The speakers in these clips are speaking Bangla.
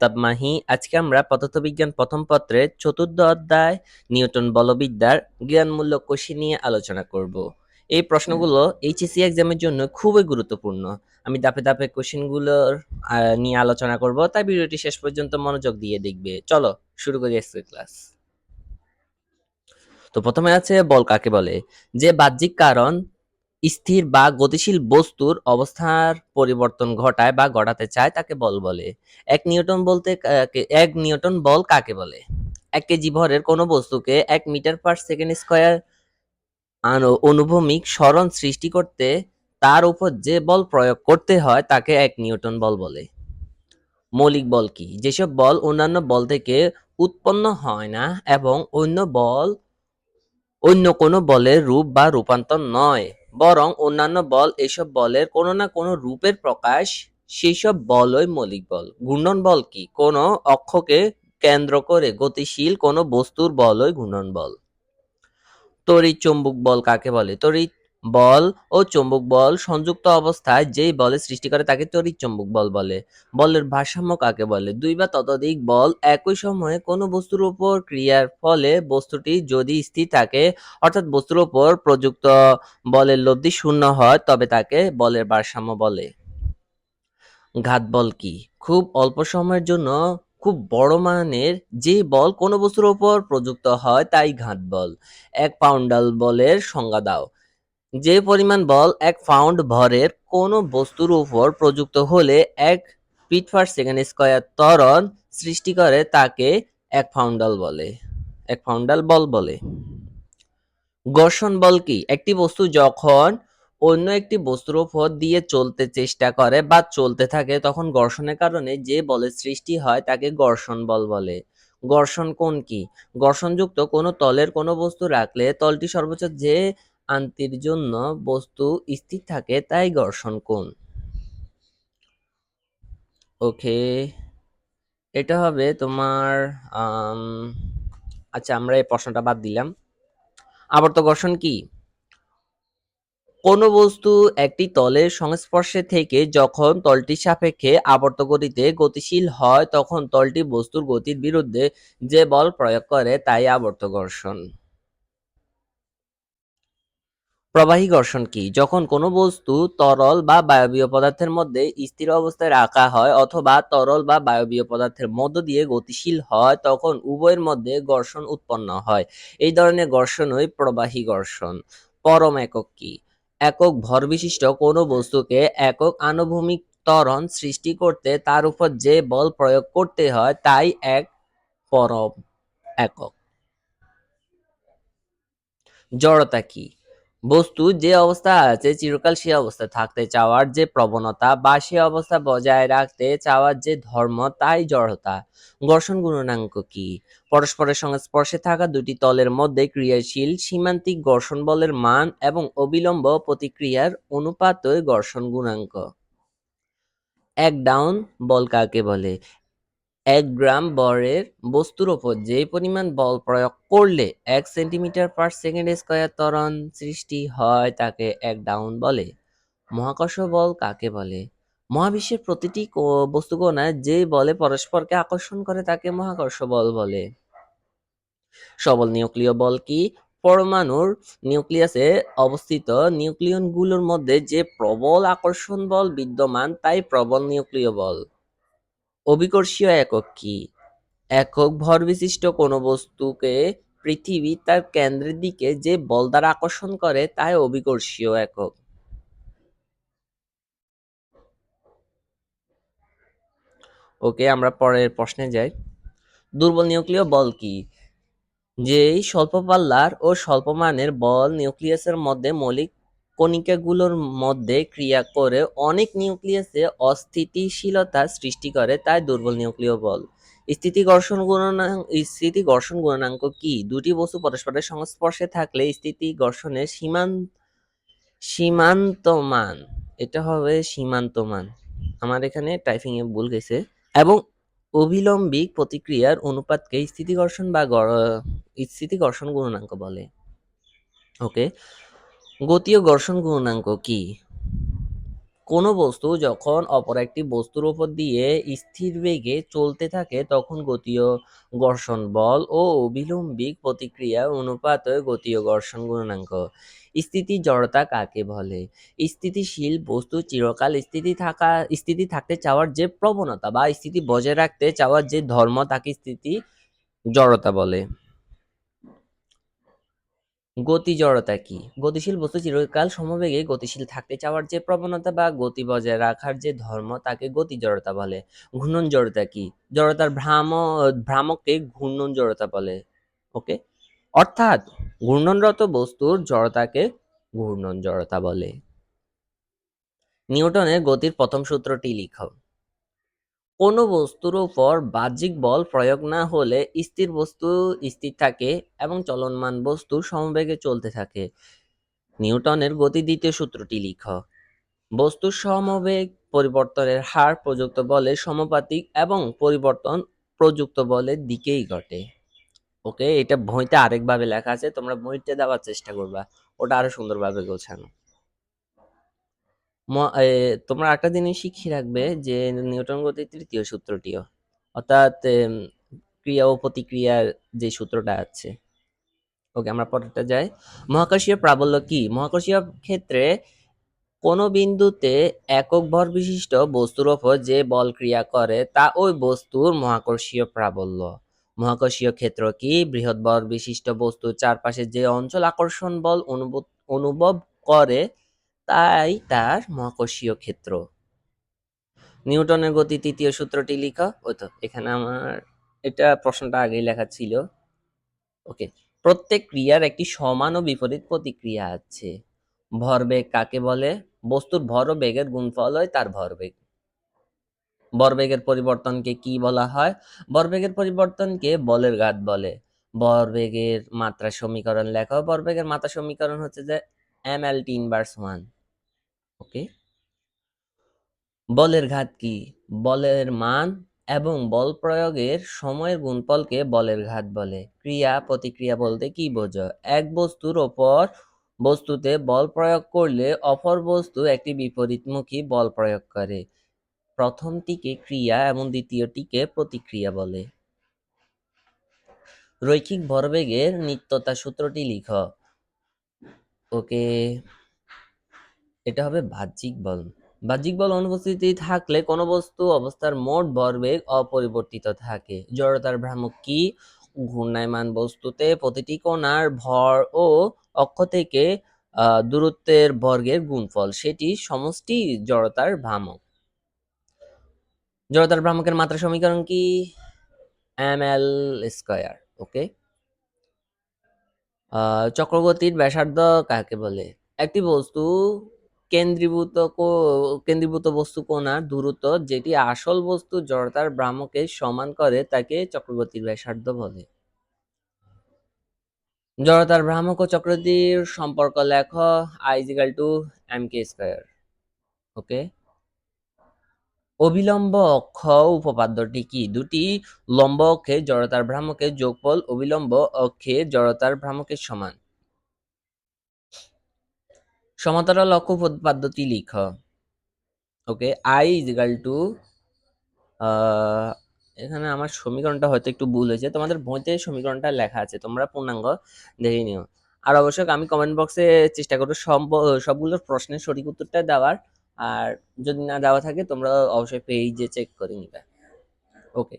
তাবমাহি আজকে আমরা পদার্থবিজ্ঞান প্রথম পত্রের চতুর্থ অধ্যায় নিউটন বলবিদ্যার জ্ঞানমূলক কোষী নিয়ে আলোচনা করব। এই প্রশ্নগুলো এইচএসসি এক্সামের জন্য খুবই গুরুত্বপূর্ণ। আমি দাপে দাপে কোশ্চেনগুলোর নিয়ে আলোচনা করব, তাই ভিডিওটি শেষ পর্যন্ত মনোযোগ দিয়ে দেখবে। চলো, শুরু করি আজকের ক্লাস। তো প্রথমে আছে বল কাকে বলে? যে বাহ্যিক কারণ স্থির বা গতিশীল বস্তুর অবস্থার পরিবর্তন ঘটায় বা ঘটাতে চায় তাকে বল বলে। এক নিউটন বলতে এক নিউটন বল কাকে বলে? এক কেজি ভরের কোনো বস্তুকে এক মিটার পার সেকেন্ড স্কোয়ার অনুভূমিক সরণ সৃষ্টি করতে তার উপর যে বল প্রয়োগ করতে হয় তাকে এক নিউটন বল বলে। মৌলিক বল কি? যেসব বল অন্যান্য বল থেকে উৎপন্ন হয় না এবং অন্য বল, অন্য কোনো বলের রূপ বা রূপান্তর নয়। বরং অন্যান্য বল এসব বলের কোনো না কোনো রূপের প্রকাশ সেই সেইসব বলই মৌলিক বল। ঘূর্ণন বল কি? কোনো অক্ষকে কেন্দ্র করে গতিশীল কোনো বস্তুর বলই ঘূর্ণন বল। তড়িৎ চুম্বক বল কাকে বলে? তড়িৎ বল ও চৌম্বক বল সংযুক্ত অবস্থায় যেই বলের সৃষ্টি করে তাকে তড়িৎ চৌম্বক বল বলে। বলের ভারসাম্য কাকে বলে? দুই বা ততোধিক বল একই সময়ে কোনো বস্তুর উপর ক্রিয়ার ফলে বস্তুটি যদি স্থির থাকে, অর্থাৎ বস্তুর উপর প্রযুক্ত বলের লব্ধি শূন্য হয়, তবে তাকে বলের ভারসাম্য বলে। ঘাত বল কি? খুব অল্প সময়ের জন্য খুব বড় মানের যে বল কোনো বস্তুর উপর প্রযুক্ত হয়, তাই ঘাত বল। এক পাউন্ডাল বলের সংজ্ঞা দাও। যে পরিমাণ বল এক পাউন্ড ভরের কোনো বস্তুর উপর প্রযুক্ত হলে এক ফিট পার সেকেন্ড স্কয়ার ত্বরণ সৃষ্টি করে তাকে এক পাউন্ডাল বলে, এক ফাউন্ডাল বল বলে। ঘর্ষণ বল কি? একটি বস্তু যখন অন্য একটি বস্তুর উপর দিয়ে চলতে চেষ্টা করে বা চলতে থাকে, তখন ঘর্ষণের কারণে যে বলের সৃষ্টি হয় তাকে ঘর্ষণ বল বলে। ঘর্ষণ কোন কি? ঘর্ষণযুক্ত কোনো তলের কোনো বস্তু রাখলে তলটি সর্বোচ্চ যে আন্তির জন্য বস্তু স্থির থাকে, তাই ঘর্ষণ কোণ। ওকে এটা হবে তোমার আচ্ছা আমরা এই প্রশ্নটা বাদ দিলাম। আবর্ত ঘর্ষণ কি? কোনো বস্তু একটি তলের সংস্পর্শে থেকে যখন তলটির সাপেক্ষে আবর্ত গতিতে গতিশীল হয়, তখন তলটি বস্তুর গতির বিরুদ্ধে যে বল প্রয়োগ করে, তাই আবর্ত ঘর্ষণ। প্রবাহী ঘর্ষণ কি? যখন কোনো বস্তু তরল বা বায়বীয় পদার্থের মধ্যে স্থির অবস্থায় রাখা হয় অথবা তরল বা বায়বীয় পদার্থের মধ্য দিয়ে গতিশীল হয়, তখন উভয়ের মধ্যে ঘর্ষণ উৎপন্ন হয়। এই ধরনের ঘর্ষণই প্রবাহী ঘর্ষণ। পরম একক কি? একক ভর বিশিষ্ট কোনো বস্তুকে একক আনুভূমিক ত্বরণ সৃষ্টি করতে তার উপর যে বল প্রয়োগ করতে হয়, তাই এক পরম একক। জড়তা কি? বস্তু যে অবস্থা আছে, চিরকাল সে অবস্থায় থাকতে চাওয়ার যে প্রবণতা বা সে অবস্থা বজায় রাখতে চাওয়ার যে ধর্ম, তাই জড়তা। ঘর্ষণ গুণাঙ্ক কি? পরস্পরের সংস্পর্শে থাকা দুটি তলের মধ্যে ক্রিয়াশীল সীমান্তিক ঘর্ষণ বলের মান এবং অবিলম্ব প্রতিক্রিয়ার অনুপাতই ঘর্ষণ গুণাঙ্ক। এক ডাউন বল কাকে বলে? এক গ্রাম বরের বস্তুর ওপর যে পরিমাণ বল প্রয়োগ করলে এক সেন্টিমিটার পার সেকেন্ড স্কয়ার ত্বরণ সৃষ্টি হয় তাকে এক ডাউন বলে। মহাকর্ষ বল কাকে বলে? মহাবিশ্বের প্রতিটি কো- বস্তুকণা যে বলে পরস্পরকে আকর্ষণ করে তাকে মহাকর্ষ বল বলে। সবল নিউক্লিয় বল কি? পরমাণুর নিউক্লিয়াসে অবস্থিত নিউক্লিয়নগুলোর মধ্যে যে প্রবল আকর্ষণ বল বিদ্যমান, তাই প্রবল নিউক্লিয় বল। অভিকর্ষীয় একক কি? একক ভর বিশিষ্ট কোনো বস্তুকে পৃথিবী তার কেন্দ্রের দিকে যে বল দ্বারা আকর্ষণ করে, তাই অভিকর্ষীয় একক। ওকে, আমরা পরের প্রশ্নে যাই। দুর্বল নিউক্লিয় বল কি? যেই স্বল্প পাল্লার ও স্বল্প মানের বল নিউক্লিয়াসের মধ্যে মৌলিক কণিকাগুলোর মধ্যে ক্রিয়া করে অনেক নিউক্লিয়াসে অস্থিতিশীলতা সৃষ্টি করে, তাই দুর্বল নিউক্লিয় বল। স্থিতি ঘর্ষণ গুণাঙ্ক স্থিতি ঘর্ষণ গুণাঙ্ক কি? দুটি বস্তু পরস্পরের সংস্পর্শে থাকলে স্থিতি ঘর্ষণের সীমান্ত সীমান্ত মান এটা হবে সীমান্ত মান আমার এখানে টাইপিং এ ভুল গেছে। এবং অভিলম্বিক প্রতিক্রিয়ার অনুপাতকে স্থিতি ঘর্ষণ বা স্থিতি ঘর্ষণ গুণাঙ্ক বলে। ওকে? গতীয় ঘর্ষণ গুণাঙ্ক কি? কোনো বস্তু যখন অপর একটি বস্তুর উপর দিয়ে স্থির বেগে চলতে থাকে, তখন গতীয় ঘর্ষণ বল ও অবিলম্বিক প্রতিক্রিয়া অনুপাত গতীয় ঘর্ষণ গুণাঙ্ক। স্থিতি জড়তা কাকে বলে? স্থিতিশীল বস্তু চিরকাল স্থিতি থাকা, স্থিতি থাকতে চাওয়ার যে প্রবণতা বা স্থিতি বজায় রাখতে চাওয়ার যে ধর্ম, তাকে স্থিতি জড়তা বলে। গতি জড়তা কি? গতিশীল বস্তু চিরকাল সমবেগে গতিশীল থাকতে চাওয়ার যে প্রবণতা বা গতি বজায় রাখার যে ধর্ম, তাকে গতি জড়তা বলে। ঘূর্ণন জড়তা কি? জড়তার ভ্রাম, ভ্রামককে ঘূর্ণন জড়তা বলে। ওকে? অর্থাৎ ঘূর্ণনরত বস্তুর জড়তাকে ঘূর্ণন জড়তা বলে। নিউটনের গতির প্রথম সূত্রটি লিখো। কোনো বস্তুর উপর বাহ্যিক বল প্রয়োগ না হলে স্থির বস্তু স্থির থাকে এবং চলমান বস্তু সমবেগে চলতে থাকে। নিউটনের গতি দ্বিতীয় সূত্রটি লিখ। বস্তুর সমবেগ পরিবর্তনের হার প্রযুক্ত বলের সমানুপাতিক এবং পরিবর্তন প্রযুক্ত বলের দিকেই ঘটে। ওকে, এটা বইতে আরেকভাবে লেখা আছে, তোমরা বইতে দেওয়ার চেষ্টা করবা। ওটা আরও সুন্দরভাবে গোছানো। তোমরা একটা জিনিস শিখিয়ে রাখবে যে নিউটন গতির তৃতীয় সূত্রটিও। অর্থাৎ ক্রিয়া ও প্রতিক্রিয়ার যে সূত্রটা আছে। ওকে, আমরা পরেরটা যাই। মহাকর্ষীয় প্রাবল্য কি? মহাকর্ষীয় ক্ষেত্রে কোনো বিন্দুতে একক ভর বিশিষ্ট বস্তুর ওপর যে বল ক্রিয়া করে, তা ওই বস্তুর মহাকর্ষীয় প্রাবল্য। মহাকর্ষীয় ক্ষেত্র কি? বৃহৎ ভর বিশিষ্ট বস্তুর চারপাশে যে অঞ্চল আকর্ষণ বল অনুভব করে তাই তার মহাকর্ষীয় ক্ষেত্র। নিউটনের গতি তৃতীয় সূত্রটি লিখা। ওই তো, এখানে আমার এটা প্রশ্নটা আগেই লেখা ছিল। ওকে, প্রত্যেক ক্রিয়ার একটি সমান ও বিপরীত প্রতিক্রিয়া আছে। ভরবেগ কাকে বলে? বস্তুর ভর ও বেগের গুণফল হয় তার ভরবেগ। ভরবেগের পরিবর্তনকে কি বলা হয়? ভরবেগের পরিবর্তনকে বলের ঘাত বলে। ভরবেগের মাত্রা সমীকরণ লেখা। ভরবেগের মাত্রা সমীকরণ হচ্ছে যে M L T inverse one okay? বলের ঘাত কি? বলের মান এবং বল প্রয়োগের সময়ের গুণফলকে বলের ঘাত বলে। ক্রিয়া, প্রতিক্রিয়া বলতে কি বোঝো এক বস্তুর ওপর বস্তুতে বল প্রয়োগ করলে অপর বস্তু একটি বিপরীতমুখী বল প্রয়োগ করে। প্রথমটিকে ক্রিয়া এবং দ্বিতীয়টিকে প্রতিক্রিয়া বলে। রৈখিক ভরবেগের নিত্যতা সূত্রটি লিখ। ওকে? এটা হবে বাহ্যিক বল। বাহ্যিক বল অনুপস্থিতি থাকলে কোনো বস্তু অবস্থার মোট ভরবেগ অপরিবর্তিত থাকে। জড়তার ভ্রামক কি? ঘূর্ণায়মান বস্তুতে প্রতিটি কণার ভর ও অক্ষ থেকে দূরত্বের বর্গের গুণফল। সেটি সমষ্টি জড়তার ভ্রামক। জড়তার ভ্রামকের মাত্রা সমীকরণ কি? এম এল স্কয়ার ওকে চক্রগতির ব্যাসার্ধ কাকে বলে? একটি বস্তু কেন্দ্রীভূত কেন্দ্রীভূত বস্তু কোণার দূরত্ব যেটি আসল বস্তু জড়তার ভ্রামকে সমান করে, তাকে চক্রগতির ব্যাসার্ধ বলে। জড়তার ভ্রামক ও চক্রগতির সম্পর্ক লেখ I is equal to M K square okay অবিলম্ব অক্ষ উপপাদ্যটি কি? দুটি লম্ব অক্ষে জড়তার ভ্রামকের যোগফল অবিলম্ব অক্ষে জড়তার ভ্রামকের সমান। সমান্তরাল অক্ষ উপপাদ্যটি লিখ okay I is is equal to এখানে আমার সমীকরণটা হয়তো একটু ভুল হয়েছে। তোমাদের বইতে সমীকরণটা লেখা আছে, তোমরা পূর্ণাঙ্গ দেখে নিও। আর অবশ্যই আমি কমেন্ট বক্সে চেষ্টা করব সব সবগুলোর প্রশ্নের সঠিক উত্তরটা দেওয়ার। আর যদি না দেওয়া থাকে, তোমরা অবশ্যই পেজে চেক করে নিবে। ওকে,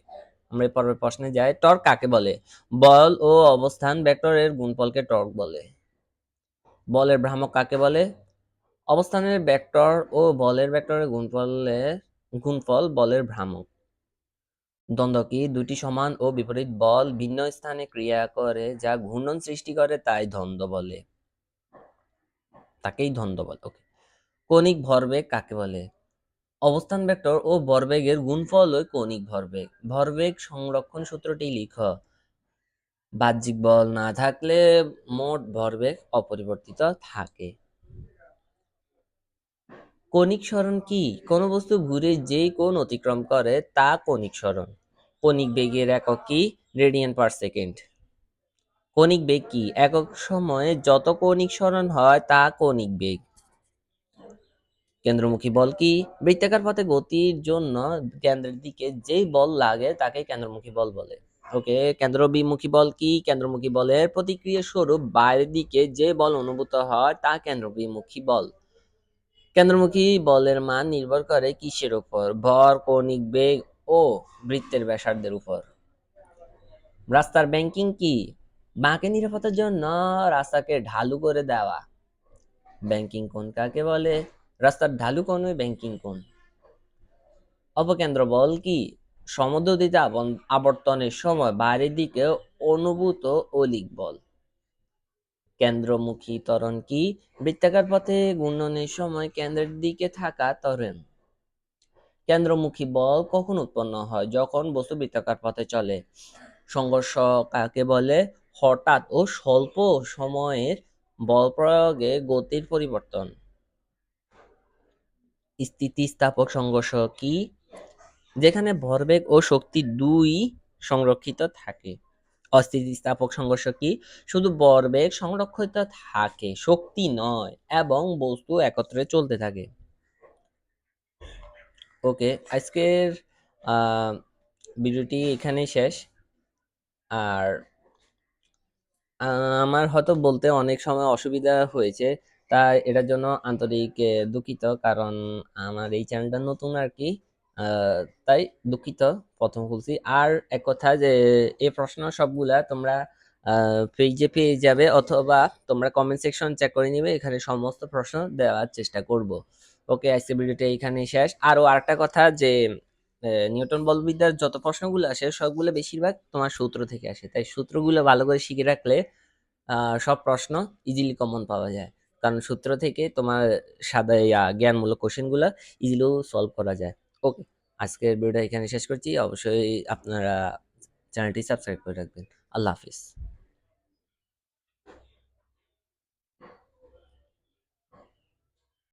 আমরা পরের প্রশ্নে যাই। টর্ক কাকে বলে? বল ও অবস্থান ভেক্টরের গুণফলকে টর্ক বলে। বলের ভ্রামক কাকে বলে? অবস্থানের ভেক্টর ও বলের ভেক্টরের গুণফলের গুণফল বলের ভ্রামক। দ্বন্দ্ব কি? দুটি সমান ও বিপরীত বল ভিন্ন স্থানে ক্রিয়া করে, যা ঘূর্ণন সৃষ্টি করে, তাই দ্বন্দ্ব বলে। তাকেই দ্বন্দ্ব বলে ওকে কণিক ভরবেগ কাকে বলে? অবস্থান ভেক্টর ও ভরবেগের গুণফল ওই কণিক ভরবেগ। ভরবেগ সংরক্ষণ সূত্রটি লিখ। বাহ্যিক বল না থাকলে মোট ভরবেগ অপরিবর্তিত থাকে। কণিক সরণ কি? কোন বস্তু ঘুরে যেই কোণ অতিক্রম করে তা কণিক সরণ। কণিক বেগের একক কি? Radian per second. কণিক বেগ কি? একক সময়ে যত কণিক সরণ হয় তা কণিক বেগ। কেন্দ্রমুখী বল কি? বৃত্তাকার পথে গতির জন্য কেন্দ্রের দিকে যেই বল লাগে তাকে কেন্দ্রমুখী বল বলে। ওকে, কেন্দ্রবিমুখী বল কি? কেন্দ্রমুখী বলের প্রতিক্রিয়া স্বরূপ বাইরের দিকে যে বল অনুভূত হয় তা কেন্দ্রবিমুখী বল। কেন্দ্রমুখী বলের মান নির্ভর করে কিসের উপর? ভর, কৌণিক বেগ ও বৃত্তের ব্যাসার্ধের উপর। রাস্তার ব্যাংকিং কি? বাঁকে নিরাপত্তার জন্য রাস্তাকে ঢালু করে দেওয়া। ব্যাংকিং কোন কাকে বলে? রাস্তার ঢালু ওই ব্যাংকিং কোণ। অপকেন্দ্র বল কি? সমদ্রদিতে আবর্তনের সময় বাইরের দিকে অনুভূত অলিক বল। কেন্দ্রমুখী ত্বরণ কি? বৃত্তাকার পথে ঘূর্ণনের সময় কেন্দ্রের দিকে থাকা ত্বরণ। কেন্দ্রমুখী বল কখন উৎপন্ন হয়? যখন বস্তু বৃত্তাকার পথে চলে। সংঘর্ষ কাকে বলে? হঠাৎ ও স্বল্প সময়ের বল প্রয়োগে গতির পরিবর্তন। স্থিতিস্থাপক সংঘর্ষ কি? যেখানে ভরবেগ ও শক্তি দুই সংরক্ষিত থাকে। অস্থিতিস্থাপক সংঘর্ষ কি? শুধু ভরবেগ সংরক্ষিত থাকে, শক্তি নয়, এবং বস্তু একত্রে চলতে থাকে। ওকে, আজকের ভিডিওটি এখানেই শেষ। আর আমার হয়তো বলতে অনেক সময় অসুবিধা হয়েছে, তাই এটার জন্য আন্তরিক দুঃখিত, কারণ আমার এই চ্যানেলটা নতুন আর কি। তাই দুঃখিত, প্রথম বলছি। আর এক কথা যে, এই প্রশ্ন সবগুলা তোমরা পেজে পেয়ে যাবে অথবা তোমরা কমেন্ট সেকশন চেক করে নিবে, এখানে সমস্ত প্রশ্ন দেওয়ার চেষ্টা করব। ওকে আজকে ভিডিওটা এখানে শেষ। আরও আরেকটা কথা যে নিউটন বলবিদ্যার যত প্রশ্নগুলো আসে, সবগুলো বেশিরভাগ তোমার সূত্র থেকে আসে। তাই সূত্রগুলো ভালো করে শিখে রাখলে সব প্রশ্ন ইজিলি কমন পাওয়া যায়। কারণ সূত্র থেকে তোমার সাদা জ্ঞানমূলক কোশ্চেনগুলো ইজিলিও সলভ করা যায়। ওকে আজকের ভিডিওটা এখানে শেষ করছি। অবশ্যই আপনারা চ্যানেলটি সাবস্ক্রাইব করে রাখবেন। আল্লাহ হাফিজ।